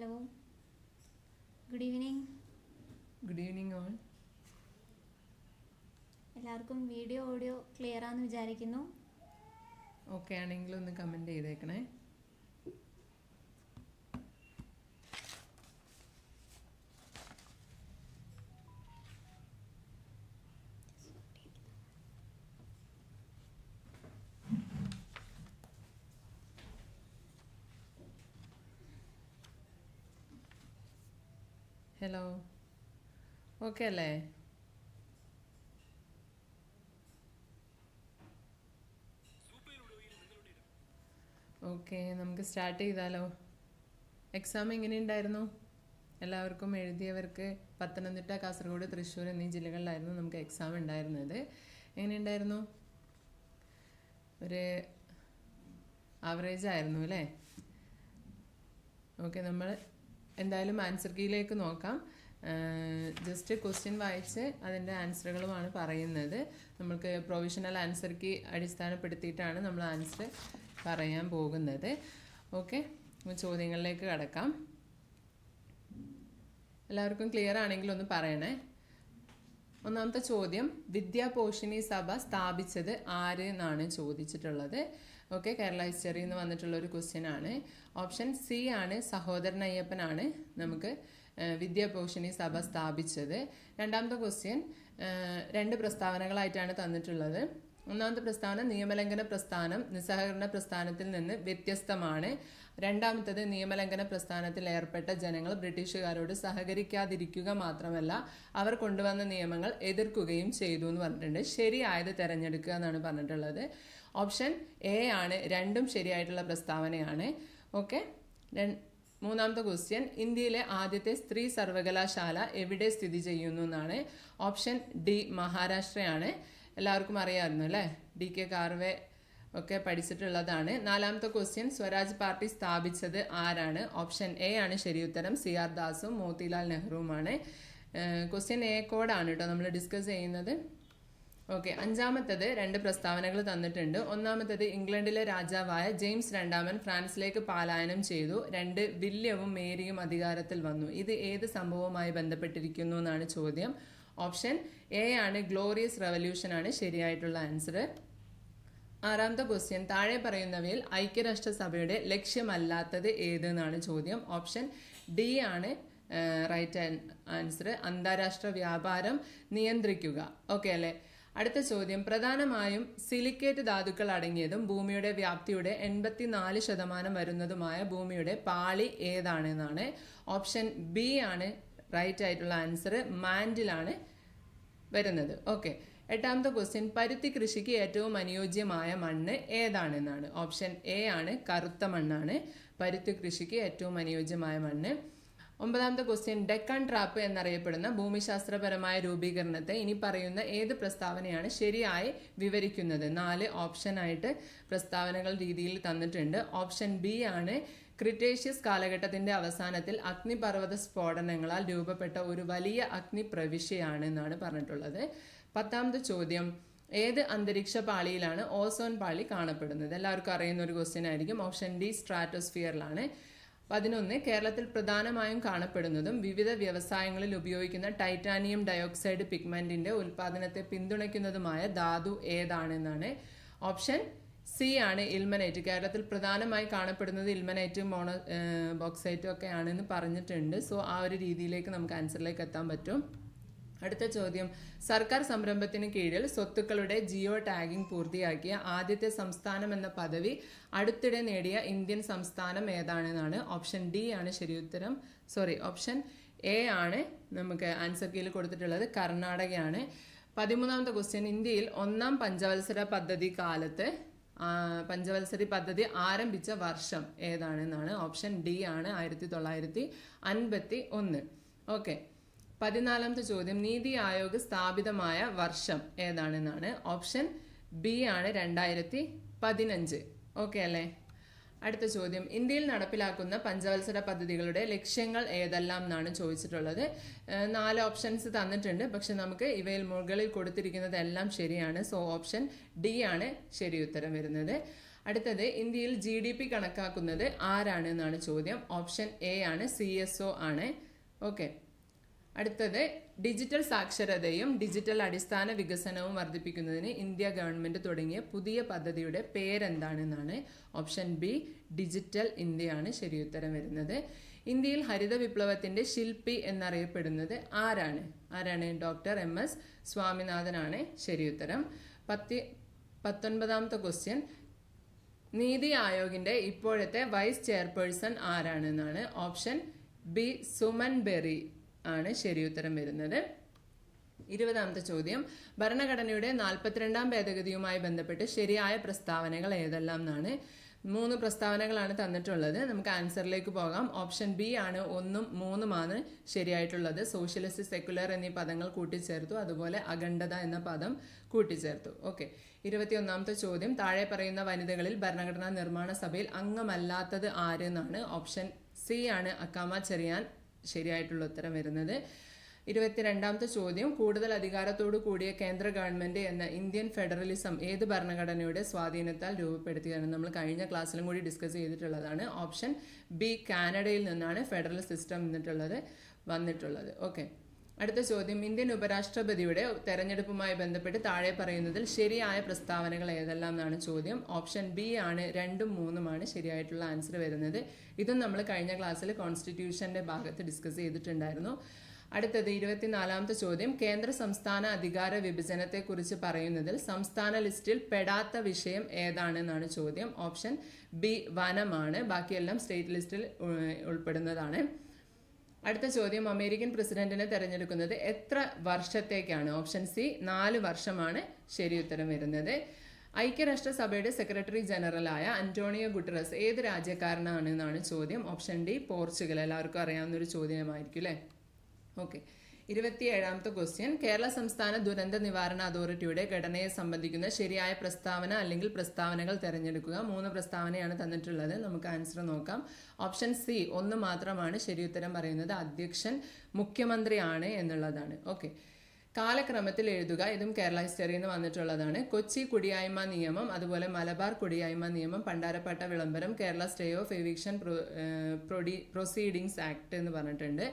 Hello good evening good evening all എല്ലാവർക്കും video audio clear ആണെന്ന് വിചാരിക്കുന്നു. ഓക്കെ ആണെങ്കിൽ ഒന്ന് കമന്റ് ചെയ്തേക്കണേ ഹലോ ഓക്കെ അല്ലേ? ഓക്കെ നമുക്ക് സ്റ്റാർട്ട് ചെയ്താലോ? എക്സാം എങ്ങനെയുണ്ടായിരുന്നു എല്ലാവർക്കും എഴുതിയവർക്ക് പത്തനംതിട്ട കാസർഗോഡ് തൃശ്ശൂർ എന്നീ ജില്ലകളിലായിരുന്നു നമുക്ക് എക്സാം ഉണ്ടായിരുന്നത്. എങ്ങനെയുണ്ടായിരുന്നു ഒരു ആവറേജ് ആയിരുന്നു അല്ലേ? ഓക്കെ നമ്മൾ എന്തായാലും ആൻസർ കീയിലേക്ക് നോക്കാം. ജസ്റ്റ് ക്വസ്റ്റ്യൻ വായിച്ച് അതിന്റെ ആൻസറുകളുമാണ് പറയുന്നത്. നമ്മൾക്ക് പ്രൊവിഷണൽ ആൻസർ കീ അടിസ്ഥാനപ്പെടുത്തിയിട്ടാണ് നമ്മൾ ആൻസർ പറയാൻ പോകുന്നത്. ഓക്കെ ചോദ്യങ്ങളിലേക്ക് കടക്കാം. എല്ലാവർക്കും ക്ലിയർ ആണെങ്കിൽ ഒന്ന് പറയണേ. ഒന്നാമത്തെ ചോദ്യം വിദ്യാപോഷിണി സഭ സ്ഥാപിച്ചത് ആര് എന്നാണ് ചോദിച്ചിട്ടുള്ളത്. ഓക്കെ കേരള ഹിസ്റ്ററിയിൽ നിന്ന് വന്നിട്ടുള്ള ഒരു ക്വസ്റ്റ്യൻ ആണ്. ഓപ്ഷൻ സി ആണ് സഹോദരൻ അയ്യപ്പനാണ് നമുക്ക് ഏഹ്, വിദ്യാപോഷിണി സഭ സ്ഥാപിച്ചത്. രണ്ടാമത്തെ ക്വസ്റ്റ്യൻ രണ്ട് പ്രസ്താവനകളായിട്ടാണ് തന്നിട്ടുള്ളത്. ഒന്നാമത്തെ പ്രസ്താവന നിയമലംഘന പ്രസ്ഥാനം നിസ്സഹകരണ പ്രസ്ഥാനത്തിൽ നിന്ന് വ്യത്യസ്തമാണ്. രണ്ടാമത്തത് നിയമലംഘന പ്രസ്ഥാനത്തിൽ ഏർപ്പെട്ട ജനങ്ങൾ ബ്രിട്ടീഷുകാരോട് സഹകരിക്കാതിരിക്കുക മാത്രമല്ല അവർ കൊണ്ടുവന്ന നിയമങ്ങൾ എതിർക്കുകയും ചെയ്തു എന്ന് പറഞ്ഞിട്ടുണ്ട്. ശരിയായത് തെരഞ്ഞെടുക്കുക എന്നാണ് പറഞ്ഞിട്ടുള്ളത്. ഓപ്ഷൻ എ ആണ് രണ്ടും ശരിയായിട്ടുള്ള പ്രസ്താവനയാണ്. ഓക്കെ മൂന്നാമത്തെ ക്വസ്റ്റ്യൻ ഇന്ത്യയിലെ ആദ്യത്തെ സ്ത്രീ സർവകലാശാല എവിടെ സ്ഥിതി ചെയ്യുന്നു എന്നാണ്. ഓപ്ഷൻ ഡി മഹാരാഷ്ട്രയാണ്. എല്ലാവർക്കും അറിയാമായിരുന്നു അല്ലേ? ഡി കെ കാർവെ ഒക്കെ പഠിച്ചിട്ടുള്ളതാണ്. നാലാമത്തെ ക്വസ്റ്റ്യൻ സ്വരാജ് പാർട്ടി സ്ഥാപിച്ചത് ആരാണ്? ഓപ്ഷൻ എ ആണ് ശരിയുത്തരം സി ആർ ദാസും മോത്തിലാൽ നെഹ്റുവുമാണ്. ക്വസ്റ്റ്യൻ എ കോഡാണ് കേട്ടോ നമ്മൾ ഡിസ്കസ് ചെയ്യുന്നത്. ഓക്കെ അഞ്ചാമത്തത് രണ്ട് പ്രസ്താവനകൾ തന്നിട്ടുണ്ട്. ഒന്നാമത്തത് ഇംഗ്ലണ്ടിലെ രാജാവായ ജെയിംസ് രണ്ടാമൻ ഫ്രാൻസിലേക്ക് പാലായനം ചെയ്തു. രണ്ട് വില്യവും മേരിയും അധികാരത്തിൽ വന്നു. ഇത് ഏത് സംഭവവുമായി ബന്ധപ്പെട്ടിരിക്കുന്നു എന്നാണ് ചോദ്യം. ഓപ്ഷൻ എ ആണ് ഗ്ലോറിയസ് റെവല്യൂഷൻ ആണ് ശരിയായിട്ടുള്ള ആൻസർ. ആറാമത്തെ ക്വസ്റ്റ്യൻ താഴെ പറയുന്നവയിൽ ഐക്യരാഷ്ട്രസഭയുടെ ലക്ഷ്യമല്ലാത്തത് ഏത് എന്നാണ് ചോദ്യം. ഓപ്ഷൻ ഡി ആണ് റൈറ്റ് ആൻസർ. അന്താരാഷ്ട്ര വ്യാപാരം നിയന്ത്രിക്കുക. ഓക്കെ അല്ലേ? അടുത്ത ചോദ്യം. പ്രധാനമായും സിലിക്കേറ്റ് ധാതുക്കൾ അടങ്ങിയതും ഭൂമിയുടെ വ്യാപ്തിയുടെ എൺപത്തിനാല് ശതമാനം വരുന്നതുമായ ഭൂമിയുടെ പാളി ഏതാണെന്നാണ്? ഓപ്ഷൻ ബി ആണ് റൈറ്റ് ആയിട്ടുള്ള ആൻസർ മാൻഡിലാണ് വരുന്നത്. ഓക്കെ. എട്ടാമത്തെ ക്വസ്റ്റ്യൻ. പരുത്തി കൃഷിക്ക് ഏറ്റവും അനുയോജ്യമായ മണ്ണ് ഏതാണെന്നാണ്? ഓപ്ഷൻ എ ആണ് കറുത്ത മണ്ണാണ്. പരുത്തി കൃഷിക്ക് ഏറ്റവും അനുയോജ്യമായ മണ്ണ് ഒമ്പതാമത്തെ ക്വസ്റ്റ്യൻ ഡെക്കൺ ട്രാപ്പ് എന്നറിയപ്പെടുന്ന ഭൂമിശാസ്ത്രപരമായ രൂപീകരണത്തെ ഇനി പറയുന്ന ഏത് പ്രസ്താവനയാണ് ശരിയായി വിവരിക്കുന്നത്? നാല് ഓപ്ഷനായിട്ട് പ്രസ്താവനകൾ രീതിയിൽ തന്നിട്ടുണ്ട്. ഓപ്ഷൻ ബി ആണ് ക്രിറ്റേഷ്യസ് കാലഘട്ടത്തിന്റെ അവസാനത്തിൽ അഗ്നിപർവത സ്ഫോടനങ്ങളാൽ രൂപപ്പെട്ട ഒരു വലിയ അഗ്നി പ്രവിശ്യയാണ് എന്നാണ് പറഞ്ഞിട്ടുള്ളത്. പത്താമത്തെ ചോദ്യം ഏത് അന്തരീക്ഷ പാളിയിലാണ് ഓസോൺ പാളി കാണപ്പെടുന്നത്? എല്ലാവർക്കും അറിയുന്ന ഒരു ക്വസ്റ്റ്യൻ ആയിരിക്കും. ഓപ്ഷൻ ഡി സ്ട്രാറ്റോസ്ഫിയറിലാണ് പതിനൊന്ന് കേരളത്തിൽ പ്രധാനമായും കാണപ്പെടുന്നതും വിവിധ വ്യവസായങ്ങളിൽ ഉപയോഗിക്കുന്ന ടൈറ്റാനിയം ഡയോക്സൈഡ് പിഗ്മെന്റിന്റെ ഉൽപാദനത്തെ പിന്തുണയ്ക്കുന്നതുമായ ധാതു ഏതാണെന്നാണ് ഓപ്ഷൻ സി ആണ് ഇൽമനൈറ്റ്. കേരളത്തിൽ പ്രധാനമായി കാണപ്പെടുന്നത് ഇൽമനൈറ്റ് മോണോ ബോക്സൈറ്റും ഒക്കെ ആണെന്ന് പറഞ്ഞിട്ടുണ്ട്. സോ ആ ഒരു രീതിയിലേക്ക് നമുക്ക് ആൻസറിലേക്ക് എത്താൻ പറ്റും. അടുത്ത ചോദ്യം. സർക്കാർ സംരംഭത്തിന് കീഴിൽ സ്വത്തുക്കളുടെ ജിയോ ടാഗിംഗ് പൂർത്തിയാക്കിയ ആദ്യത്തെ സംസ്ഥാനം എന്ന പദവി അടുത്തിടെ നേടിയ ഇന്ത്യൻ സംസ്ഥാനം ഏതാണെന്നാണ് ഓപ്ഷൻ ഡി ആണ് ശരി ഉത്തരം. സോറി ഓപ്ഷൻ എ ആണ് നമുക്ക് ആൻസർ കീയിൽ കൊടുത്തിട്ടുള്ളത് കർണാടകയാണ്. പതിമൂന്നാമത്തെ ക്വസ്റ്റ്യൻ ഇന്ത്യയിൽ ഒന്നാം പഞ്ചവത്സര പദ്ധതി കാലത്ത് പഞ്ചവത്സരി പദ്ധതി ആരംഭിച്ച വർഷം ഏതാണെന്നാണ് ഓപ്ഷൻ ഡി ആണ് ആയിരത്തി തൊള്ളായിരത്തി അൻപത്തി ഒന്ന്. ഓക്കെ. പതിനാലാമത്തെ ചോദ്യം. നീതി ആയോഗ് സ്ഥാപിതമായ വർഷം ഏതാണെന്നാണ്. ഓപ്ഷൻ ബി ആണ് രണ്ടായിരത്തി പതിനഞ്ച് ഓക്കെ അല്ലേ? അടുത്ത ചോദ്യം. ഇന്ത്യയിൽ നടപ്പിലാക്കുന്ന പഞ്ചവത്സര പദ്ധതികളുടെ ലക്ഷ്യങ്ങൾ ഏതെല്ലാം എന്നാണ് ചോദിച്ചിട്ടുള്ളത്. നാല് ഓപ്ഷൻസ് തന്നിട്ടുണ്ട്. പക്ഷെ നമുക്ക് ഇവയിൽ മുകളിൽ കൊടുത്തിരിക്കുന്നത് എല്ലാം ശരിയാണ്. സോ ഓപ്ഷൻ ഡി ആണ് ശരി ഉത്തരം വരുന്നത്. അടുത്തത് ഇന്ത്യയിൽ ജി ഡി പി കണക്കാക്കുന്നത് ആരാണ് എന്നാണ് ചോദ്യം. ഓപ്ഷൻ എ ആണ് സി എസ് ഒ ആണ്. ഓക്കെ. അടുത്തത് ഡിജിറ്റൽ സാക്ഷരതയും ഡിജിറ്റൽ അടിസ്ഥാന വികസനവും വർദ്ധിപ്പിക്കുന്നതിന് ഇന്ത്യ ഗവൺമെന്റ് തുടങ്ങിയ പുതിയ പദ്ധതിയുടെ പേരെന്താണെന്നാണ് ഓപ്ഷൻ ബി ഡിജിറ്റൽ ഇന്ത്യയാണ് ശരിയുത്തരം വരുന്നത്. ഇന്ത്യയിൽ ഹരിത വിപ്ലവത്തിന്റെ ശില്പി എന്നറിയപ്പെടുന്നത് ആരാണ്? ആരാണ്? ഡോക്ടർ എം എസ് സ്വാമിനാഥനാണ് ശരിയുത്തരം പത്തി പത്തൊൻപതാമത്തെ ക്വസ്റ്റ്യൻ. നീതി ആയോഗിന്റെ ഇപ്പോഴത്തെ വൈസ് ചെയർപേഴ്സൺ ആരാണെന്നാണ് ഓപ്ഷൻ ബി സുമൻ ബെറി. ആണ് ശരിയുത്തരം വരുന്നത്. ഇരുപതാമത്തെ ചോദ്യം. ഭരണഘടനയുടെ നാൽപ്പത്തിരണ്ടാം ഭേദഗതിയുമായി ബന്ധപ്പെട്ട് ശരിയായ പ്രസ്താവനകൾ ഏതെല്ലാം എന്നാണ്. മൂന്ന് പ്രസ്താവനകളാണ് തന്നിട്ടുള്ളത്. നമുക്ക് ആൻസറിലേക്ക് പോകാം. ഓപ്ഷൻ ബി ആണ് ഒന്നും മൂന്നുമാണ് ശരിയായിട്ടുള്ളത്. സോഷ്യലിസ്റ്റ് സെക്കുലർ എന്നീ പദങ്ങൾ കൂട്ടിച്ചേർത്തു. അതുപോലെ അഖണ്ഡത എന്ന പദം കൂട്ടിച്ചേർത്തു. ഓക്കെ ഇരുപത്തിയൊന്നാമത്തെ ചോദ്യം. താഴെ പറയുന്ന വനിതകളിൽ ഭരണഘടനാ നിർമ്മാണ സഭയിൽ അംഗമല്ലാത്തത് ആരെന്നാണ് ഓപ്ഷൻ സി ആണ് അക്കാമ ചെറിയാൻ. ശരിയായിട്ടുള്ള ഉത്തരം വരുന്നത്. ഇരുപത്തിരണ്ടാമത്തെ ചോദ്യം കൂടുതൽ അധികാരത്തോടു കൂടിയ കേന്ദ്ര ഗവൺമെന്റ് എന്ന ഇന്ത്യൻ ഫെഡറലിസം ഏത് ഭരണഘടനയുടെ സ്വാധീനത്താൽ രൂപപ്പെടുത്തിയതാണ് നമ്മൾ കഴിഞ്ഞ ക്ലാസ്സിലും കൂടി ഡിസ്കസ് ചെയ്തിട്ടുള്ളതാണ്. ഓപ്ഷൻ ബി കാനഡയിൽ നിന്നാണ് ഫെഡറൽ സിസ്റ്റം എന്നിട്ടുള്ളത് വന്നിട്ടുള്ളത്. ഓക്കെ. അടുത്ത ചോദ്യം. ഇന്ത്യൻ ഉപരാഷ്ട്രപതിയുടെ തെരഞ്ഞെടുപ്പുമായി ബന്ധപ്പെട്ട് താഴെ പറയുന്നതിൽ ശരിയായ പ്രസ്താവനകൾ ഏതെല്ലാം എന്നാണ് ചോദ്യം. ഓപ്ഷൻ ബി ആണ് രണ്ടും മൂന്നുമാണ് ശരിയായിട്ടുള്ള ആൻസർ വരുന്നത്. ഇതും നമ്മൾ കഴിഞ്ഞ ക്ലാസ്സിൽ കോൺസ്റ്റിറ്റ്യൂഷന്റെ ഭാഗത്ത് ഡിസ്കസ് ചെയ്തിട്ടുണ്ടായിരുന്നു. അടുത്തത് ഇരുപത്തിനാലാമത്തെ ചോദ്യം. കേന്ദ്ര സംസ്ഥാന അധികാര വിഭജനത്തെക്കുറിച്ച് പറയുന്നതിൽ സംസ്ഥാന ലിസ്റ്റിൽ പെടാത്ത വിഷയം ഏതാണെന്നാണ് ചോദ്യം. ഓപ്ഷൻ ബി വനമാണ്. ബാക്കിയെല്ലാം സ്റ്റേറ്റ് ലിസ്റ്റിൽ ഉൾപ്പെടുന്നതാണ്. അടുത്ത ചോദ്യം അമേരിക്കൻ പ്രസിഡന്റിനെ തെരഞ്ഞെടുക്കുന്നത് എത്ര വർഷത്തേക്കാണ്? ഓപ്ഷൻ സി നാല് വർഷമാണ് ശരി ഉത്തരം വരുന്നത്. ഐക്യരാഷ്ട്രസഭയുടെ സെക്രട്ടറി ജനറലായ അന്റോണിയോ ഗുട്ടറസ് ഏത് രാജ്യക്കാരനാണ് എന്നാണ് ചോദ്യം? Option D Portugal. എല്ലാവർക്കും അറിയാവുന്ന ഒരു ചോദ്യമായിരിക്കും അല്ലേ? ഓക്കെ. ഇരുപത്തിയേഴാമത്തെ ക്വസ്റ്റ്യൻ കേരള സംസ്ഥാന ദുരന്ത നിവാരണ അതോറിറ്റിയുടെ ഘടനയെ സംബന്ധിക്കുന്ന ശരിയായ പ്രസ്താവന അല്ലെങ്കിൽ പ്രസ്താവനകൾ തിരഞ്ഞെടുക്കുക. മൂന്ന് പ്രസ്താവനയാണ് തന്നിട്ടുള്ളത്. നമുക്ക് ആൻസർ നോക്കാം. ഓപ്ഷൻ സി ഒന്ന് മാത്രമാണ് ശരിയുത്തരം പറയുന്നത്. അധ്യക്ഷൻ മുഖ്യമന്ത്രിയാണ് എന്നുള്ളതാണ്. ഓക്കെ കാലക്രമത്തിൽ എഴുതുക. ഇതും കേരള ഹിസ്റ്ററിയിൽ നിന്ന് വന്നിട്ടുള്ളതാണ്. കൊച്ചി കുടിയായ്മ നിയമം അതുപോലെ മലബാർ കുടിയായ്മ നിയമം പണ്ടാരപ്പെട്ട വിളംബരം കേരള സ്റ്റേ ഓഫ് എവിക്ഷൻ പ്രൊഡി പ്രൊസീഡിങ്സ് ആക്ട് എന്ന് പറഞ്ഞിട്ടുണ്ട്.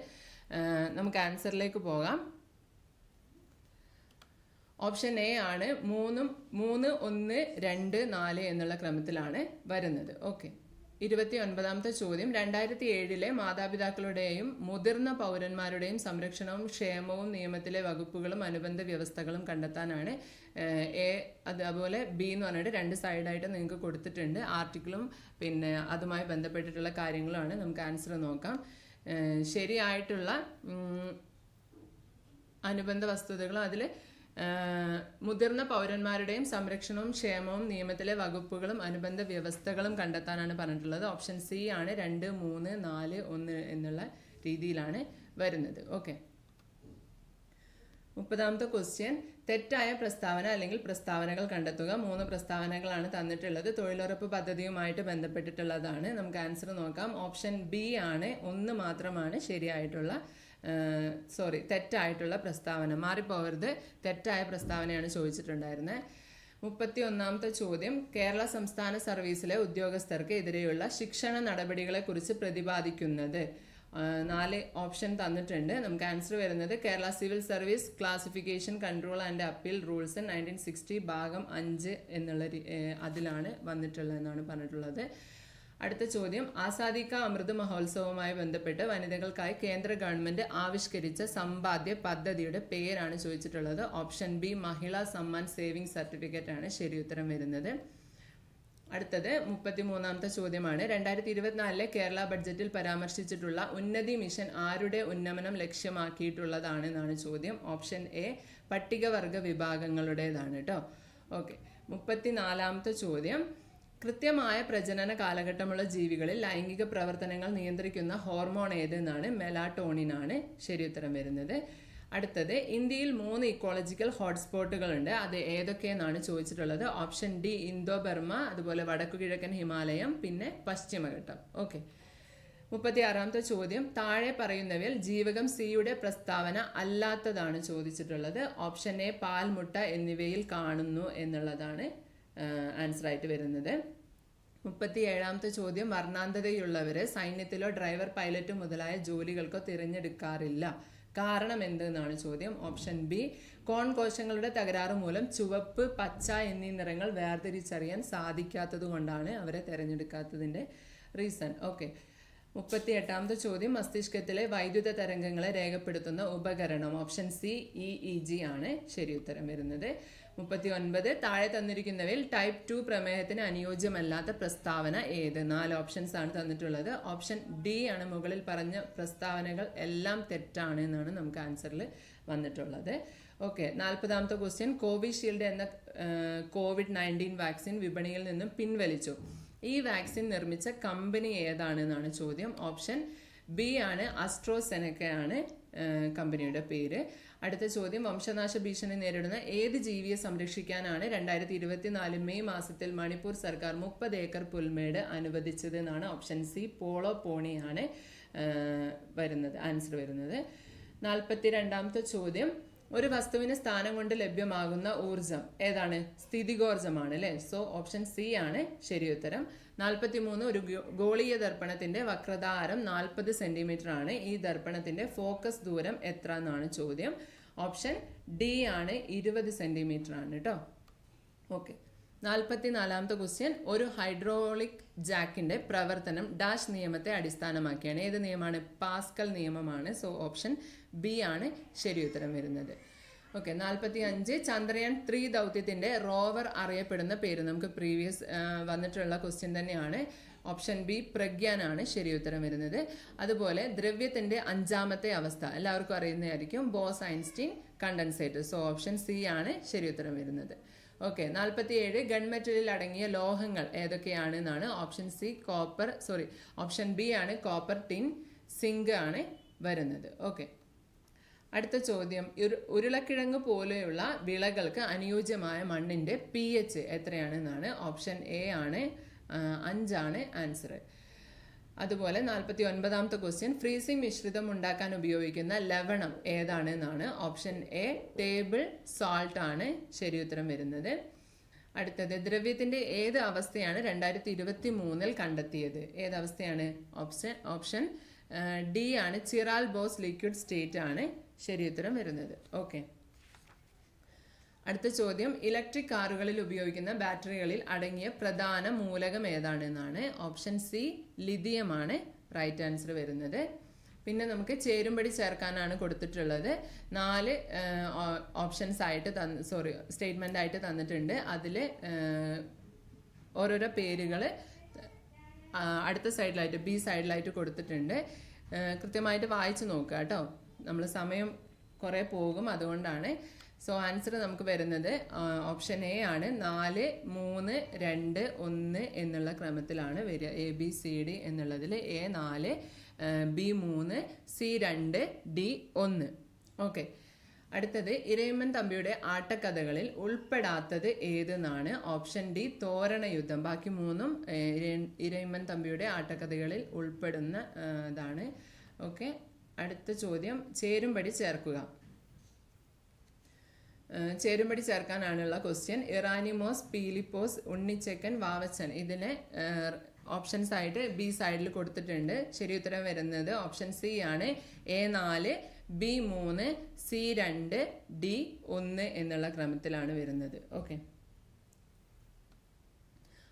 നമുക്ക് ആൻസറിലേക്ക് പോകാം. ഓപ്ഷൻ എ ആണ് മൂന്നും മൂന്ന് ഒന്ന് രണ്ട് നാല് എന്നുള്ള ക്രമത്തിലാണ് വരുന്നത്. ഓക്കെ ഇരുപത്തി ഒൻപതാമത്തെ ചോദ്യം. രണ്ടായിരത്തി ഏഴിലെ മാതാപിതാക്കളുടെയും മുതിർന്ന പൗരന്മാരുടെയും സംരക്ഷണവും ക്ഷേമവും നിയമത്തിലെ വകുപ്പുകളും അനുബന്ധ വ്യവസ്ഥകളും കണ്ടെത്താനാണ് എ എ അതുപോലെ ബി എന്ന് പറഞ്ഞിട്ട് രണ്ട് സൈഡായിട്ട് നിങ്ങൾക്ക് കൊടുത്തിട്ടുണ്ട്. ആർട്ടിക്കിളും പിന്നെ അതുമായി ബന്ധപ്പെട്ടിട്ടുള്ള കാര്യങ്ങളുമാണ്. നമുക്ക് ആൻസർ നോക്കാം. ശരിയായിട്ടുള്ള അനുബന്ധ വസ്തുതകളും അതിൽ മുതിർന്ന പൗരന്മാരുടെയും സംരക്ഷണവും ക്ഷേമവും നിയമത്തിലെ വകുപ്പുകളും അനുബന്ധ വ്യവസ്ഥകളും കണ്ടെത്താനാണ് പറഞ്ഞിട്ടുള്ളത്. ഓപ്ഷൻ സി ആണ് രണ്ട് മൂന്ന് നാല് ഒന്ന് എന്നുള്ള രീതിയിലാണ് വരുന്നത്. ഓക്കെ. മുപ്പതാമത്തെ ക്വസ്റ്റ്യൻ. തെറ്റായ പ്രസ്താവന അല്ലെങ്കിൽ പ്രസ്താവനകൾ കണ്ടെത്തുക. മൂന്ന് പ്രസ്താവനകളാണ് തന്നിട്ടുള്ളത്. തൊഴിലുറപ്പ് പദ്ധതിയുമായിട്ട് ബന്ധപ്പെട്ടിട്ടുള്ളതാണ്. നമുക്ക് ആൻസർ നോക്കാം. ഓപ്ഷൻ ബി ആണ്. ഒന്ന് മാത്രമാണ് ശരിയായിട്ടുള്ള സോറി തെറ്റായിട്ടുള്ള പ്രസ്താവന. മാറിപ്പോകരുത് തെറ്റായ പ്രസ്താവനയാണ് ചോദിച്ചിട്ടുണ്ടായിരുന്നത് മുപ്പത്തി ഒന്നാമത്തെ ചോദ്യം. കേരള സംസ്ഥാന സർവീസിലെ ഉദ്യോഗസ്ഥർക്ക് എതിരെയുള്ള ശിക്ഷണ നടപടികളെക്കുറിച്ച് പ്രതിപാദിക്കുന്നത്. നാല് ഓപ്ഷൻ തന്നിട്ടുണ്ട്. നമുക്ക് ആൻസർ വരുന്നത് Kerala civil service classification control and appeal rules nineteen sixty ഭാഗം അഞ്ച് എന്നുള്ള അതിലാണ് വന്നിട്ടുള്ളതെന്നാണ് പറഞ്ഞിട്ടുള്ളത്. അടുത്ത ചോദ്യം ആസാദിക്ക അമൃത് മഹോത്സവവുമായി ബന്ധപ്പെട്ട് വനിതകൾക്കായി കേന്ദ്ര ഗവൺമെന്റ് ആവിഷ്കരിച്ച സമ്പാദ്യ പദ്ധതിയുടെ പേരാണ് ചോദിച്ചിട്ടുള്ളത്. Option B Mahila Samman saving certificate ആണ് ശരി ഉത്തരം വരുന്നത്. അടുത്തത് മുപ്പത്തിമൂന്നാമത്തെ ചോദ്യമാണ്. രണ്ടായിരത്തി ഇരുപത്തിനാലിലെ കേരള ബഡ്ജറ്റിൽ പരാമർശിച്ചിട്ടുള്ള ഉന്നതി മിഷൻ ആരുടെ ഉന്നമനം ലക്ഷ്യമാക്കിയിട്ടുള്ളതാണ് എന്നാണ് ചോദ്യം. ഓപ്ഷൻ എ പട്ടികവർഗ വിഭാഗങ്ങളുടേതാണ് കേട്ടോ ഓക്കെ. മുപ്പത്തിനാലാമത്തെ ചോദ്യം. കൃത്യമായ പ്രജനന കാലഘട്ടമുള്ള ജീവികളിൽ ലൈംഗിക പ്രവർത്തനങ്ങൾ നിയന്ത്രിക്കുന്ന ഹോർമോൺ ഏതെന്നാണ്? മെലാട്ടോണിനാണ് ശരി ഉത്തരം വരുന്നത്. അടുത്തത് ഇന്ത്യയിൽ മൂന്ന് ഇക്കോളജിക്കൽ ഹോട്ട്സ്പോട്ടുകളുണ്ട് അത് ഏതൊക്കെയെന്നാണ് ചോദിച്ചിട്ടുള്ളത്? ഓപ്ഷൻ ഡി ഇന്തോ ബർമ അതുപോലെ വടക്കു കിഴക്കൻ ഹിമാലയം പിന്നെ പശ്ചിമഘട്ടം. ഓക്കെ മുപ്പത്തി ആറാമത്തെ ചോദ്യം. താഴെ പറയുന്നവയിൽ ജീവകം സിയുടെ പ്രസ്താവന അല്ലാത്തതാണ് ചോദിച്ചിട്ടുള്ളത്. ഓപ്ഷൻ എ പാൽമുട്ട എന്നിവയിൽ കാണുന്നു എന്നുള്ളതാണ് ആൻസർ ആയിട്ട് വരുന്നത്. മുപ്പത്തി ഏഴാമത്തെ ചോദ്യം. വർണാന്തതയുള്ളവരെ സൈന്യത്തിലോ ഡ്രൈവർ പൈലറ്റോ മുതലായ ജോലികൾക്കോ തിരഞ്ഞെടുക്കാറില്ല. കാരണം എന്തെന്നാണ് ചോദ്യം. ഓപ്ഷൻ ബി കോൺ കോശങ്ങളുടെ തകരാറ് മൂലം ചുവപ്പ് പച്ച എന്നീ നിറങ്ങൾ വേർതിരിച്ചറിയാൻ സാധിക്കാത്തത് കൊണ്ടാണ് അവരെ തിരഞ്ഞെടുക്കാത്തതിന്റെ റീസൺ. ഓക്കെ. മുപ്പത്തി എട്ടാമത്തെ ചോദ്യം. മസ്തിഷ്കത്തിലെ വൈദ്യുത തരംഗങ്ങളെ രേഖപ്പെടുത്തുന്ന ഉപകരണം option C E E G ആണ്. ശരി ഉത്തരം വരുന്നത്. മുപ്പത്തി ഒൻപത് താഴെ തന്നിരിക്കുന്നവയിൽ ടൈപ്പ് ടു പ്രമേഹത്തിന് അനുയോജ്യമല്ലാത്ത പ്രസ്താവന ഏത്? നാല് ഓപ്ഷൻസ് ആണ് തന്നിട്ടുള്ളത്. ഓപ്ഷൻ ഡി ആണ് മുകളിൽ പറഞ്ഞ പ്രസ്താവനകൾ എല്ലാം തെറ്റാണ് എന്നാണ് നമുക്ക് ആൻസറിൽ വന്നിട്ടുള്ളത്. ഓക്കെ നാൽപ്പതാമത്തെ ക്വസ്റ്റ്യൻ കോവിഷീൽഡ് എന്ന കോവിഡ് നയന്റീൻ വാക്സിൻ വിപണിയിൽ നിന്നും പിൻവലിച്ചു. ഈ വാക്സിൻ നിർമ്മിച്ച കമ്പനി ഏതാണെന്നാണ് ചോദ്യം. ഓപ്ഷൻ ബി ആണ് അസ്ട്രോസെനക്ക ആണ് കമ്പനിയുടെ പേര്. അടുത്ത ചോദ്യം വംശനാശ ഭീഷണി നേരിടുന്ന ഏത് ജീവിയെ സംരക്ഷിക്കാനാണ് രണ്ടായിരത്തി ഇരുപത്തിനാല് മെയ് മാസത്തിൽ മണിപ്പൂർ സർക്കാർ മുപ്പത് ഏക്കർ പുൽമേട് അനുവദിച്ചത് എന്നാണ് ഓപ്ഷൻ സി പോളോ പോണിയാണ് വരുന്നത് ആൻസർ വരുന്നത്. നാൽപ്പത്തി രണ്ടാമത്തെ ചോദ്യം ഒരു വസ്തുവിന് സ്ഥാനം കൊണ്ട് ലഭ്യമാകുന്ന ഊർജം ഏതാണ്? സ്ഥിതികോർജമാണ് അല്ലേ? സോ ഓപ്ഷൻ സി ആണ് ശരി ഉത്തരം നാൽപ്പത്തി മൂന്ന് ഒരു ഗോളീയ ദർപ്പണത്തിന്റെ വക്രതാരം നാൽപ്പത് സെന്റിമീറ്റർ ആണ് ഈ ദർപ്പണത്തിന്റെ ഫോക്കസ് ദൂരം എത്ര എന്നാണ് ചോദ്യം. ഓപ്ഷൻ ഡി ആണ് ഇരുപത് സെന്റിമീറ്റർ ആണ് കേട്ടോ. ഓക്കെ. നാൽപ്പത്തി നാലാമത്തെ ക്വസ്റ്റ്യൻ. ഒരു ഹൈഡ്രോളിക് ജാക്കിന്റെ പ്രവർത്തനം ഡാഷ് നിയമത്തെ അടിസ്ഥാനമാക്കിയാണ്. ഏത് നിയമമാണ് പാസ്കൽ നിയമമാണ്. സോ ഓപ്ഷൻ ബി ആണ് ശരി ഉത്തരം വരുന്നത്. ഓക്കെ നാൽപ്പത്തി അഞ്ച് ചന്ദ്രയാൻ ത്രീ ദൗത്യത്തിന്റെ റോവർ അറിയപ്പെടുന്ന പേര്. നമുക്ക് പ്രീവിയസ് വന്നിട്ടുള്ള ക്വസ്റ്റ്യൻ തന്നെയാണ്. ഓപ്ഷൻ ബി പ്രഗ്യാനാണ് ശരി ഉത്തരം വരുന്നത്. അതുപോലെ ദ്രവ്യത്തിന്റെ അഞ്ചാമത്തെ അവസ്ഥ. എല്ലാവർക്കും അറിയുന്നതായിരിക്കും. Bose Einstein condensate. So option C ആണ് ശരി ഉത്തരം വരുന്നത്. ഓക്കെ നാൽപ്പത്തി ഏഴ് ഗൺമെറ്റലിൽ അടങ്ങിയ ലോഹങ്ങൾ ഏതൊക്കെയാണ് എന്നാണ് option C copper sorry option B ആണ് കോപ്പർ ടിൻ സിങ്ക് ആണ് വരുന്നത്. ഓക്കെ അടുത്ത ചോദ്യം. ഉരുളക്കിഴങ്ങ് പോലെയുള്ള വിളകൾക്ക് അനുയോജ്യമായ മണ്ണിന്റെ പി എച്ച് എത്രയാണെന്നാണ്? ഓപ്ഷൻ എ ആണ്. അഞ്ചാണ് ആൻസർ. അതുപോലെ നാൽപ്പത്തി ഒൻപതാമത്തെ ക്വസ്റ്റ്യൻ ഫ്രീസിംഗ് മിശ്രിതം ഉണ്ടാക്കാൻ ഉപയോഗിക്കുന്ന ലവണം ഏതാണ് എന്നാണ് ഓപ്ഷൻ എ ടേബിൾ സോൾട്ട് ആണ്. ശരി ഉത്തരം വരുന്നത്. അടുത്തത് ദ്രവ്യത്തിന്റെ ഏത് അവസ്ഥയാണ് രണ്ടായിരത്തി ഇരുപത്തി മൂന്നിൽ കണ്ടെത്തിയത് ഏതവസ്ഥയാണ് ഓപ്ഷൻ ഓപ്ഷൻ ഡി ആണ്. ചിറാൽ ബോസ് ലിക്വിഡ് സ്റ്റേറ്റ് ആണ്. ശരി ഉത്തരം വരുന്നത്. ഓക്കെ അടുത്ത ചോദ്യം. ഇലക്ട്രിക് കാറുകളിൽ ഉപയോഗിക്കുന്ന ബാറ്ററികളിൽ അടങ്ങിയ പ്രധാന മൂലകം ഏതാണെന്നാണ്? ഓപ്ഷൻ സി ലിഥിയമാണ് റൈറ്റ് ആൻസർ വരുന്നത്. പിന്നെ നമുക്ക് ചേരുംപടി ചേർക്കാനാണ് കൊടുത്തിട്ടുള്ളത്. നാല് ഓപ്ഷൻസ് ആയിട്ട് തന്ന് സോറി സ്റ്റേറ്റ്മെന്റ് ആയിട്ട് തന്നിട്ടുണ്ട്. അതിൽ ഓരോരോ പേരുകൾ അടുത്ത സൈഡിലായിട്ട് ബി സൈഡിലായിട്ട് കൊടുത്തിട്ടുണ്ട്. കൃത്യമായിട്ട് വായിച്ചു നോക്കുക കേട്ടോ. നമ്മൾ സമയം കുറേ പോകും അതുകൊണ്ടാണ്. സോ ആൻസർ നമുക്ക് വരുന്നത് ഓപ്ഷൻ എ ആണ്. നാല് മൂന്ന് രണ്ട് ഒന്ന് എന്നുള്ള ക്രമത്തിലാണ് വരിക. എ ബി സി ഡി എന്നുള്ളതിൽ എ നാല് ബി മൂന്ന് സി രണ്ട് ഡി ഒന്ന്. ഓക്കെ അടുത്തത് ഇരയമ്മൻ തമ്പിയുടെ ആട്ടക്കഥകളിൽ ഉൾപ്പെടാത്തത് ഏതെന്നാണ്? ഓപ്ഷൻ ഡി തോരണ യുദ്ധം. ബാക്കി മൂന്നും ഇരയമ്മൻ തമ്പിയുടെ ആട്ടക്കഥകളിൽ ഉൾപ്പെടുന്ന ഇതാണ്. ഓക്കെ അടുത്ത ചോദ്യം ചേരുംപടി ചേർക്കുക. ചേരുംപടി ചേർക്കാനാണുള്ള ക്വസ്റ്റ്യൻ ഇറാനിമോസ് പീലിപ്പോസ് ഉണ്ണിച്ചക്കൻ വാവച്ചൻ. ഇതിനെ ഓപ്ഷൻസ് ആയിട്ട് ബി സൈഡിൽ കൊടുത്തിട്ടുണ്ട്. ശരി ഉത്തരം വരുന്നത് ഓപ്ഷൻ സി ആണ്. എ നാല് ബി മൂന്ന് സി രണ്ട് ഡി ഒന്ന് എന്നുള്ള ക്രമത്തിലാണ് വരുന്നത്. ഓക്കെ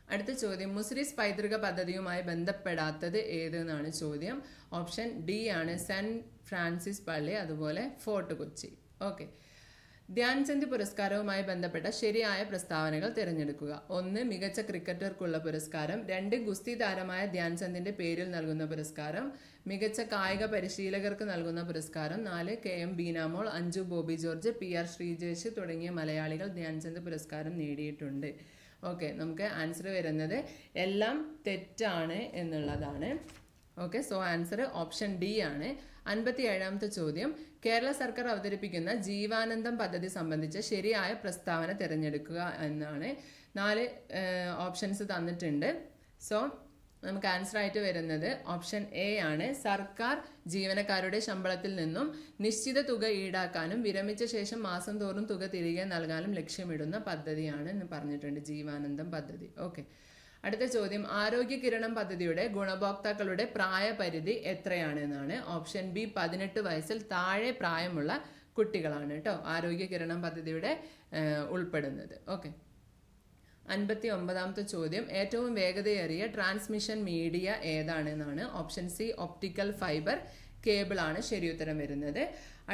അടുത്ത ചോദ്യം മുസ്ലിസ് പൈതൃക പദ്ധതിയുമായി ബന്ധപ്പെടാത്തത് ഏതെന്നാണ് ചോദ്യം. ഓപ്ഷൻ ഡി ആണ് സെന്റ് ഫ്രാൻസിസ് പള്ളി അതുപോലെ ഫോർട്ട് കൊച്ചി. ഓക്കെ. ധ്യാൻചന്ദ് പുരസ്കാരവുമായി ബന്ധപ്പെട്ട ശരിയായ പ്രസ്താവനകൾ തിരഞ്ഞെടുക്കുക. ഒന്ന് മികച്ച ക്രിക്കറ്റർക്കുള്ള പുരസ്കാരം. രണ്ട് ഗുസ്തി താരമായ ധ്യാൻചന്ദിന്റെ പേരിൽ നൽകുന്ന പുരസ്കാരം. മികച്ച കായിക പരിശീലകർക്ക് നൽകുന്ന പുരസ്കാരം. നാല് K M Beenamol Anju Bobby George P R Sreejesh തുടങ്ങിയ മലയാളികൾ ധ്യാൻചന്ദ് പുരസ്കാരം നേടിയിട്ടുണ്ട്. ഓക്കെ നമുക്ക് ആൻസർ വരുന്നത് എല്ലാം തെറ്റാണ് എന്നുള്ളതാണ്. Okay so answer option D ആണ്. അൻപത്തി ഏഴാമത്തെ ചോദ്യം. കേരള സർക്കാർ അവതരിപ്പിക്കുന്ന ജീവാനന്ദം പദ്ധതി സംബന്ധിച്ച ശരിയായ പ്രസ്താവന തിരഞ്ഞെടുക്കുക എന്നാണ്. നാല് ഓപ്ഷൻസ് തന്നിട്ടുണ്ട്. സോ നമുക്ക് ആൻസർ ആയിട്ട് വരുന്നത് ഓപ്ഷൻ എ ആണ്. സർക്കാർ ജീവനക്കാരുടെ ശമ്പളത്തിൽ നിന്നും നിശ്ചിത തുക ഈടാക്കാനും വിരമിച്ച ശേഷം മാസം തോറും തുക തിരികെ നൽകാനും ലക്ഷ്യമിടുന്ന പദ്ധതിയാണ് എന്ന് പറഞ്ഞിട്ടുണ്ട് ജീവാനന്ദം പദ്ധതി. ഓക്കെ അടുത്ത ചോദ്യം. ആരോഗ്യ കിരണം പദ്ധതിയുടെ ഗുണഭോക്താക്കളുടെ പ്രായപരിധി എത്രയാണ് എന്നാണ്. ഓപ്ഷൻ ബി പതിനെട്ട് വയസ്സിൽ താഴെ പ്രായമുള്ള കുട്ടികളാണ് കേട്ടോ ആരോഗ്യ കിരണം പദ്ധതിയുടെ ഉൾപ്പെടുന്നത്. ഓക്കെ അൻപത്തി ഒമ്പതാമത്തെ ചോദ്യം. ഏറ്റവും വേഗതയേറിയ transmission media ഏതാണെന്നാണ് option C optical fibre cable ആണ് ശരിയുത്തരം വരുന്നത്.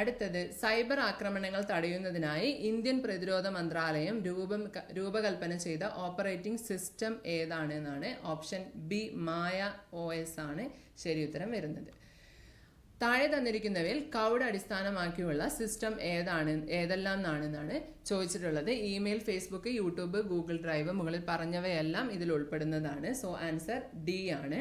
അടുത്തത് സൈബർ ആക്രമണങ്ങൾ തടയുന്നതിനായി ഇന്ത്യൻ പ്രതിരോധ മന്ത്രാലയം രൂപം രൂപകൽപ്പന ചെയ്ത operating system ഏതാണെന്നാണ് option B Maya O S ആണ് ശരിയുത്തരം വരുന്നത്. താഴെ തന്നിരിക്കുന്നവയിൽ കൗഡ് അടിസ്ഥാനമാക്കിയുള്ള സിസ്റ്റം ഏതാണ് ഏതെല്ലാം എന്നാണെന്നാണ് ചോദിച്ചിട്ടുള്ളത്. Email Facebook YouTube Google drive മുകളിൽ പറഞ്ഞവയെല്ലാം ഇതിൽ ഉൾപ്പെടുന്നതാണ്. സോ ആൻസർ ഡി ആണ്.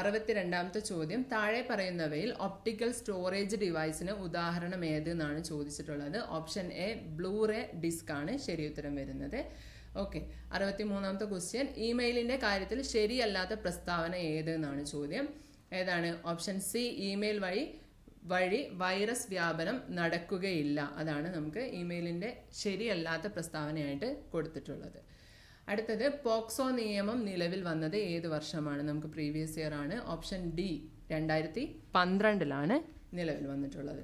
അറുപത്തിരണ്ടാമത്തെ ചോദ്യം. താഴെ പറയുന്നവയിൽ ഒപ്റ്റിക്കൽ സ്റ്റോറേജ് ഡിവൈസിന് ഉദാഹരണം ഏത് എന്നാണ് ചോദിച്ചിട്ടുള്ളത്. ഓപ്ഷൻ എ ബ്ലൂറേ ഡിസ്ക് ആണ് ശരി ഉത്തരം വരുന്നത്. ഓക്കെ അറുപത്തി മൂന്നാമത്തെ ക്വസ്റ്റ്യൻ. ഇമെയിലിന്റെ കാര്യത്തിൽ ശരിയല്ലാത്ത പ്രസ്താവന ഏത് എന്നാണ് ചോദ്യം. ഏതാണ്? ഓപ്ഷൻ സി ഇമെയിൽ വഴി വഴി വൈറസ് വ്യാപനം നടക്കുകയില്ല. അതാണ് നമുക്ക് ഇമെയിലിന്റെ ശരിയല്ലാത്ത പ്രസ്താവനയായിട്ട് കൊടുത്തിട്ടുള്ളത്. അടുത്തത് പോക്സോ നിയമം നിലവിൽ വന്നത് ഏത് വർഷമാണ്? നമുക്ക് പ്രീവിയസ് ഇയർ ആണ്. ഓപ്ഷൻ ഡി രണ്ടായിരത്തി പന്ത്രണ്ടിലാണ് നിലവിൽ വന്നിട്ടുള്ളത്.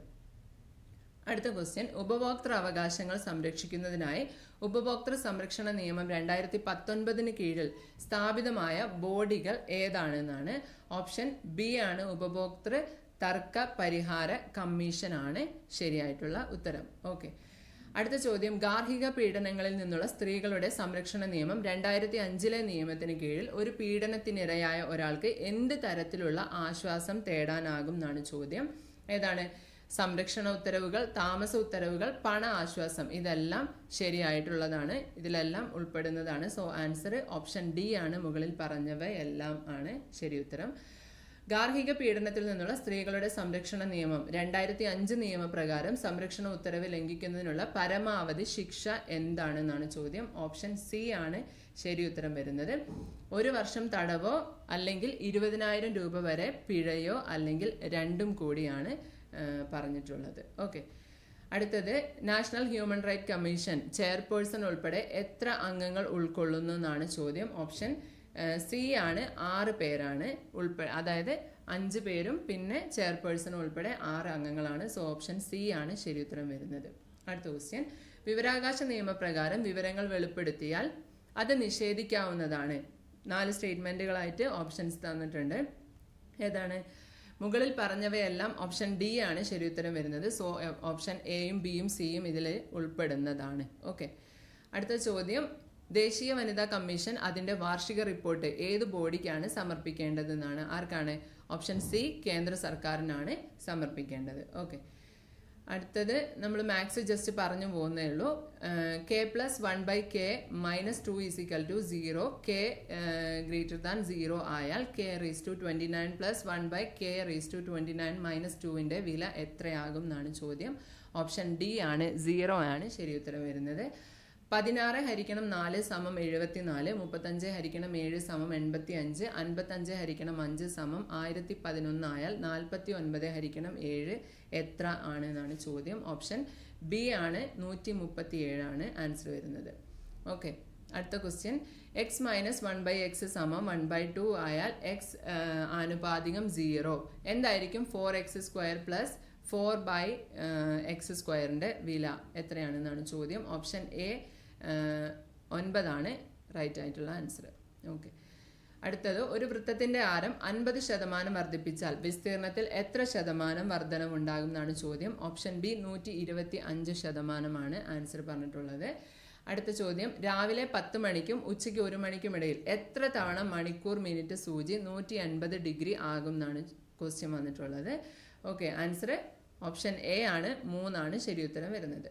അടുത്ത ക്വസ്റ്റ്യൻ ഉപഭോക്തൃ അവകാശങ്ങൾ സംരക്ഷിക്കുന്നതിനായി ഉപഭോക്തൃ സംരക്ഷണ നിയമം രണ്ടായിരത്തി പത്തൊൻപതിന് കീഴിൽ സ്ഥാപിതമായ ബോഡികൾ ഏതാണെന്നാണ്? ഓപ്ഷൻ ബി ആണ് ഉപഭോക്തൃ തർക്ക പരിഹാര കമ്മീഷൻ ആണ് ശരിയായിട്ടുള്ള ഉത്തരം. ഓക്കെ അടുത്ത ചോദ്യം. ഗാർഹിക പീഡനങ്ങളിൽ നിന്നുള്ള സ്ത്രീകളുടെ സംരക്ഷണ നിയമം രണ്ടായിരത്തി അഞ്ചിലെ നിയമത്തിന് കീഴിൽ ഒരു പീഡനത്തിനിരയായ ഒരാൾക്ക് എന്ത് തരത്തിലുള്ള ആശ്വാസം തേടാനാകും എന്നാണ് ചോദ്യം. ഏതാണ്? സംരക്ഷണ ഉത്തരവുകൾ താമസ ഉത്തരവുകൾ പണ ആശ്വാസം ഇതെല്ലാം ശരിയായിട്ടുള്ളതാണ്. ഇതിലെല്ലാം ഉൾപ്പെടുന്നതാണ്. സോ ആൻസർ ഓപ്ഷൻ ഡി ആണ് മുകളിൽ പറഞ്ഞവയെല്ലാം ആണ് ശരി ഉത്തരം. ഗാർഹിക പീഡനത്തിൽ നിന്നുള്ള സ്ത്രീകളുടെ സംരക്ഷണ നിയമം. രണ്ടായിരത്തി അഞ്ച് നിയമപ്രകാരം സംരക്ഷണ ഉത്തരവ് ലംഘിക്കുന്നതിനുള്ള പരമാവധി ശിക്ഷ എന്താണെന്നാണ് ചോദ്യം. ഓപ്ഷൻ സി ആണ് ശരി ഉത്തരം വരുന്നത്. ഒരു വർഷം തടവോ അല്ലെങ്കിൽ ഇരുപതിനായിരം രൂപ വരെ പിഴയോ അല്ലെങ്കിൽ രണ്ടും കൂടിയാണ്. പറഞ്ഞിട്ടുള്ളത്. ഓക്കെ. അടുത്തത് national human right commission chairperson ഉൾപ്പെടെ എത്ര അംഗങ്ങൾ ഉൾക്കൊള്ളുന്നു എന്നാണ് ചോദ്യം. ഓപ്ഷൻ സി ആണ് ആറ് പേരാണ് ഉൾപ്പെടെ അതായത് അഞ്ച് പേരും പിന്നെ ചെയർപേഴ്സൺ ഉൾപ്പെടെ ആറ് അംഗങ്ങളാണ്. സോ ഓപ്ഷൻ സി ആണ് ശരി ഉത്തരം വരുന്നത്. അടുത്ത ക്വസ്റ്റ്യൻ വിവരാകാശ നിയമപ്രകാരം വിവരങ്ങൾ വെളിപ്പെടുത്തിയാൽ അത് നിഷേധിക്കാവുന്നതാണ്. നാല് സ്റ്റേറ്റ്മെന്റുകളായിട്ട് ഓപ്ഷൻസ് തന്നിട്ടുണ്ട്. ഏതാണ്? മുകളിൽ പറഞ്ഞവയെല്ലാം ഓപ്ഷൻ ഡി ആണ് ശരി ഉത്തരം വരുന്നത്. സോ ഓപ്ഷൻ എയും ബിയും സിയും ഇതിൽ ഉൾപ്പെടുന്നതാണ്. ഓക്കെ. അടുത്ത ചോദ്യം. ദേശീയ വനിതാ കമ്മീഷൻ അതിന്റെ വാർഷിക റിപ്പോർട്ട് ഏത് ബോഡിക്കാണ് സമർപ്പിക്കേണ്ടതെന്നാണ്? ആർക്കാണ്? ഓപ്ഷൻ സി കേന്ദ്ര സർക്കാരിനാണ് സമർപ്പിക്കേണ്ടത്. ഓക്കെ. അടുത്തത് നമ്മൾ മാത്സ് ജസ്റ്റ് പറഞ്ഞു പോകുന്നേ ഉള്ളൂ. K plus one by K minus two is equal to zero K greater than zero ആയാൽ K raise to twenty nine plus one by K raise to twenty nine minus ടുവിന്റെ വില എത്രയാകും എന്നാണ് ചോദ്യം. Option D ആണ് zero ആണ്. ശരി ഉത്തരം വരുന്നത്. പതിനാറ് ഹരിക്കണം നാല് സമം എഴുപത്തിനാല് മുപ്പത്തഞ്ച് ഹരിക്കണം ഏഴ് സമം എൺപത്തി അഞ്ച് അൻപത്തഞ്ച് ഹരിക്കണം അഞ്ച് സമം ആയിരത്തി പതിനൊന്നായാൽ നാൽപ്പത്തി ഒൻപത് ഹരിക്കണം ഏഴ് എത്ര ആണ് എന്നാണ് ചോദ്യം. ഓപ്ഷൻ ബി ആണ് നൂറ്റി മുപ്പത്തി ഏഴാണ് ആൻസർ വരുന്നത്. ഓക്കെ അടുത്ത question. X minus one by X സമം വൺ ബൈ ടു ആയാൽ എക്സ് ആനുപാതികം സീറോ. എന്തായിരിക്കും four X square plus four by X സ്ക്വയറിന്റെ വില എത്രയാണെന്നാണ് ചോദ്യം. ഓപ്ഷൻ എ ഒൻപതാണ് റൈറ്റ് ആയിട്ടുള്ള ആൻസർ ഓക്കെ അടുത്തത് ഒരു വൃത്തത്തിന്റെ ആരം അൻപത് ശതമാനം വർദ്ധിപ്പിച്ചാൽ വിസ്തീർണത്തിൽ എത്ര ശതമാനം വർധനമുണ്ടാകും എന്നാണ് ചോദ്യം. ഓപ്ഷൻ ബി നൂറ്റി ഇരുപത്തി അഞ്ച് ശതമാനമാണ് ആൻസർ പറഞ്ഞിട്ടുള്ളത്. അടുത്ത ചോദ്യം രാവിലെ പത്ത് മണിക്കും ഉച്ചയ്ക്ക് ഒരു മണിക്കും ഇടയിൽ എത്ര തവണ മണിക്കൂർ മിനിറ്റ് സൂചി നൂറ്റി അൻപത് ഡിഗ്രി ആകും എന്നാണ് ക്വസ്റ്റ്യൻ വന്നിട്ടുള്ളത്. ഓക്കെ ആൻസർ ഓപ്ഷൻ എ ആണ് മൂന്നാണ് ശരി ഉത്തരം വരുന്നത്.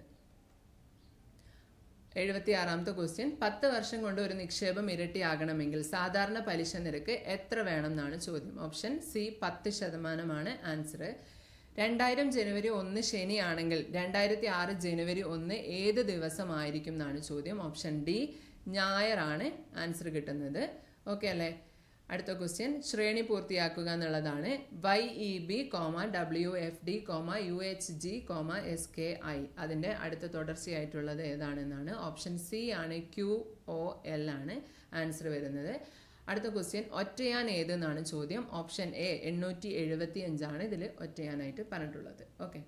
എഴുപത്തി ആറാമത്തെ ക്വസ്റ്റ്യൻ പത്ത് വർഷം കൊണ്ട് ഒരു നിക്ഷേപം ഇരട്ടിയാകണമെങ്കിൽ സാധാരണ പലിശ നിരക്ക് എത്ര വേണം എന്നാണ് ചോദ്യം. ഓപ്ഷൻ സി പത്ത് ശതമാനമാണ് ആൻസർ രണ്ടായിരം ജനുവരി ഒന്ന് ശനിയാണെങ്കിൽ രണ്ടായിരത്തി ആറ് ജനുവരി ഒന്ന് ഏത് ദിവസമായിരിക്കും എന്നാണ് ചോദ്യം. ഓപ്ഷൻ ഡി ഞായറാണ് ആൻസർ കിട്ടുന്നത്. ഓക്കെ അല്ലേ? അടുത്ത ക്വസ്റ്റ്യൻ ശ്രേണി പൂർത്തിയാക്കുക എന്നുള്ളതാണ് Y E B comma W F D comma U H G comma S K I അതിന്റെ അടുത്ത തുടർച്ചയായിട്ടുള്ളത് ഏതാണെന്നാണ്? ഓപ്ഷൻ സി ആണ് ക്യു ഒ എൽ ആണ് ആൻസർ വരുന്നത്. അടുത്ത ക്വസ്റ്റ്യൻ ഒറ്റയാൻ ഏതെന്നാണ് ചോദ്യം? ഓപ്ഷൻ എ എണ്ണൂറ്റി എഴുപത്തി അഞ്ചാണ് ഇതിൽ ഒറ്റയാനായിട്ട് പറഞ്ഞിട്ടുള്ളത്. ഓക്കെ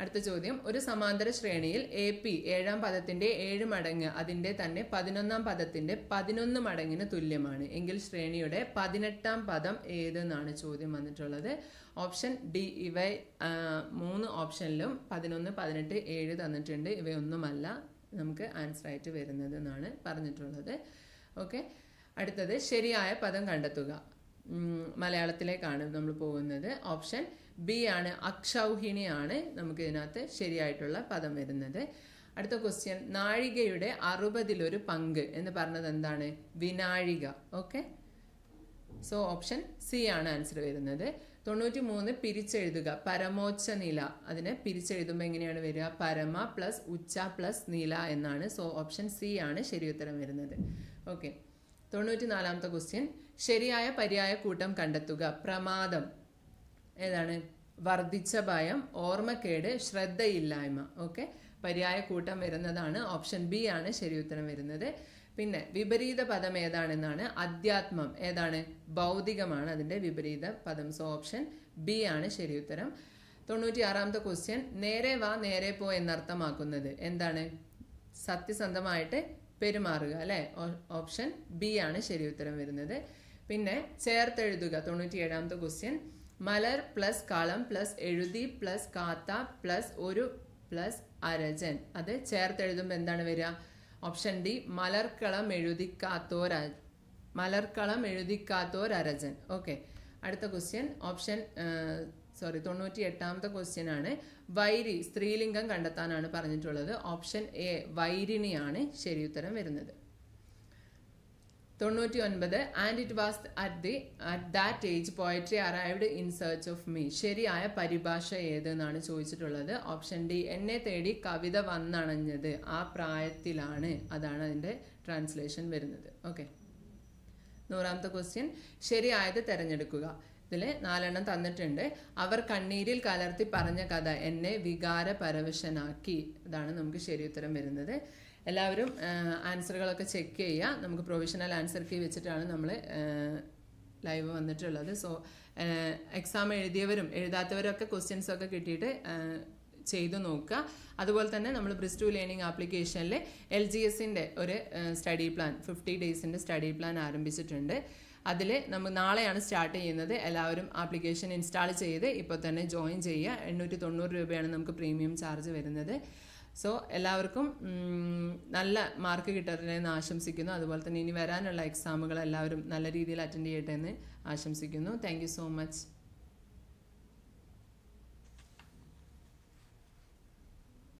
അടുത്ത ചോദ്യം. ഒരു സമാന്തര ശ്രേണിയിൽ എ പി ഏഴാം പദത്തിന്റെ ഏഴ് മടങ്ങ് അതിന്റെ തന്നെ പതിനൊന്നാം പദത്തിന്റെ പതിനൊന്ന് മടങ്ങിന് തുല്യമാണ്. എങ്കിൽ ശ്രേണിയുടെ പതിനെട്ടാം പദം ഏതെന്നാണ് ചോദ്യം വന്നിട്ടുള്ളത്. ഓപ്ഷൻ ഡി ഇവ മൂന്ന് ഓപ്ഷനിലും പതിനൊന്ന് പതിനെട്ട് ഏഴ് തന്നിട്ടുണ്ട്. ഇവയൊന്നുമല്ല നമുക്ക് ആൻസർ ആയിട്ട് വരുന്നത് എന്നാണ് പറഞ്ഞിട്ടുള്ളത്. ഓക്കെ അടുത്തത് ശരിയായ പദം കണ്ടെത്തുക. മലയാളത്തിലേക്കാണ് നമ്മൾ പോകുന്നത്. ഓപ്ഷൻ ബി ആണ് അക്ഷൗഹിണിയാണ് നമുക്ക് ഇതിനകത്ത് ശരിയായിട്ടുള്ള പദം വരുന്നത്. അടുത്ത ക്വസ്റ്റ്യൻ നാഴികയുടെ അറുപതിലൊരു പങ്ക് എന്ന് പറഞ്ഞത് എന്താണ്? വിനാഴിക. ഓക്കെ സോ ഓപ്ഷൻ സി ആണ് ആൻസർ വരുന്നത്. തൊണ്ണൂറ്റി മൂന്ന് പിരിച്ചെഴുതുക. പരമോച്ച നില അതിനെ പിരിച്ചെഴുതുമ്പോൾ എങ്ങനെയാണ് വരിക? പരമ പ്ലസ് ഉച്ച പ്ലസ് നില എന്നാണ്. സോ ഓപ്ഷൻ സി ആണ് ശരി ഉത്തരം വരുന്നത്. ഓക്കെ തൊണ്ണൂറ്റി നാലാമത്തെ ക്വസ്റ്റ്യൻ ശരിയായ പര്യായ കൂട്ടം കണ്ടെത്തുക. പ്രമാദം. ഏതാണ്? വർദ്ധിച്ച ഭയം ഓർമ്മക്കേട് ശ്രദ്ധയില്ലായ്മ. ഓക്കെ? പര്യായ കൂട്ടം വരുന്നതാണ്. ഓപ്ഷൻ ബി ആണ് ശരി ഉത്തരം വരുന്നത്. പിന്നെ വിപരീത പദം ഏതാണെന്നാണ്? അധ്യാത്മം. ഏതാണ്? ഭൗതികമാണ് അതിന്റെ വിപരീത പദം. സോ ഓപ്ഷൻ ബി ആണ് ശരി ഉത്തരം. തൊണ്ണൂറ്റി ആറാമത്തെ ക്വസ്റ്റ്യൻ നേരെ വാ നേരെ പോ എന്നർത്ഥമാക്കുന്നത് എന്താണ്? സത്യസന്ധമായിട്ട് പെരുമാറുക അല്ലെ? ഓപ്ഷൻ ബി ആണ് ശരി ഉത്തരം വരുന്നത്. പിന്നെ ചേർത്തെഴുതുക തൊണ്ണൂറ്റി ഏഴാമത്തെ ക്വസ്റ്റ്യൻ മലർ പ്ലസ് കളം പ്ലസ് എഴുതി പ്ലസ് കാത്ത പ്ലസ് ഒരു പ്ലസ് അരജൻ. അത് ചേർത്തെഴുതുമ്പോൾ എന്താണ് വരിക? ഓപ്ഷൻ ഡി മലർക്കളം എഴുതിക്കാത്തോര മലർക്കളം എഴുതിക്കാത്തോർ അരജൻ ഓക്കെ അടുത്ത ക്വസ്റ്റ്യൻ ഓപ്ഷൻ സോറി തൊണ്ണൂറ്റി എട്ടാമത്തെ ക്വസ്റ്റ്യൻ ആണ്. വൈരി സ്ത്രീലിംഗം കണ്ടെത്താനാണ് പറഞ്ഞിട്ടുള്ളത്. ഓപ്ഷൻ എ വൈരിണിയാണ് ശരി ഉത്തരം വരുന്നത്. തൊണ്ണൂറ്റി ഒൻപത് and it was at the at that age poetry arrived in search of me ശരിയായ പരിഭാഷ ഏത് എന്നാണ് ചോദിച്ചിട്ടുള്ളത്? ഓപ്ഷൻ ഡി എന്നെ തേടി കവിത വന്നണഞ്ഞത്. ആ പ്രായത്തിലാണ്. അതാണ് അതിന്റെ ട്രാൻസ്ലേഷൻ വരുന്നത്. ഓക്കെ നൂറാമത്തെ ക്വസ്റ്റ്യൻ ശരിയായത് തിരഞ്ഞെടുക്കുക. ഇതിൽ നാലെണ്ണം തന്നിട്ടുണ്ട്. അവർ കണ്ണീരിൽ കലർത്തി പറഞ്ഞ കഥ എന്നെ വികാര പരവശനാക്കി ഇതാണ് നമുക്ക് ശരി ഉത്തരം വരുന്നത്. എല്ലാവരും ആൻസറുകളൊക്കെ ചെക്ക് ചെയ്യുക. നമുക്ക് പ്രൊവിഷണൽ ആൻസർ കീ വെച്ചിട്ടാണ് നമ്മൾ ലൈവ് വന്നിട്ടുള്ളത്. സോ എക്സാം എഴുതിയവരും എഴുതാത്തവരും ഒക്കെ ക്വസ്റ്റ്യൻസ് ഒക്കെ കിട്ടിയിട്ട് ചെയ്തു നോക്കുക. അതുപോലെ തന്നെ നമ്മൾ ബ്രിസ്റ്റു ലേണിംഗ് ആപ്ലിക്കേഷനിൽ എൽ ജി എസിന്റെ ഒരു സ്റ്റഡി പ്ലാൻ ഫിഫ്റ്റി ഡേയ്സിന്റെ സ്റ്റഡി പ്ലാൻ ആരംഭിച്ചിട്ടുണ്ട്. അതിൽ നമ്മൾ നാളെയാണ് സ്റ്റാർട്ട് ചെയ്യുന്നത്. എല്ലാവരും ആപ്ലിക്കേഷൻ ഇൻസ്റ്റാൾ ചെയ്ത് ഇപ്പോൾ തന്നെ ജോയിൻ ചെയ്യുക. എണ്ണൂറ്റി തൊണ്ണൂറ് രൂപയാണ് നമുക്ക് പ്രീമിയം ചാർജ് വരുന്നത്. സോ എല്ലാവർക്കും നല്ല മാർക്ക് കിട്ടട്ടെ എന്ന് ആശംസിക്കുന്നു. അതുപോലെ തന്നെ ഇനി വരാനുള്ള എക്സാമുകൾ എല്ലാവരും നല്ല രീതിയിൽ അറ്റൻഡ് ചെയ്യട്ടെ എന്ന് ആശംസിക്കുന്നു. Thank so much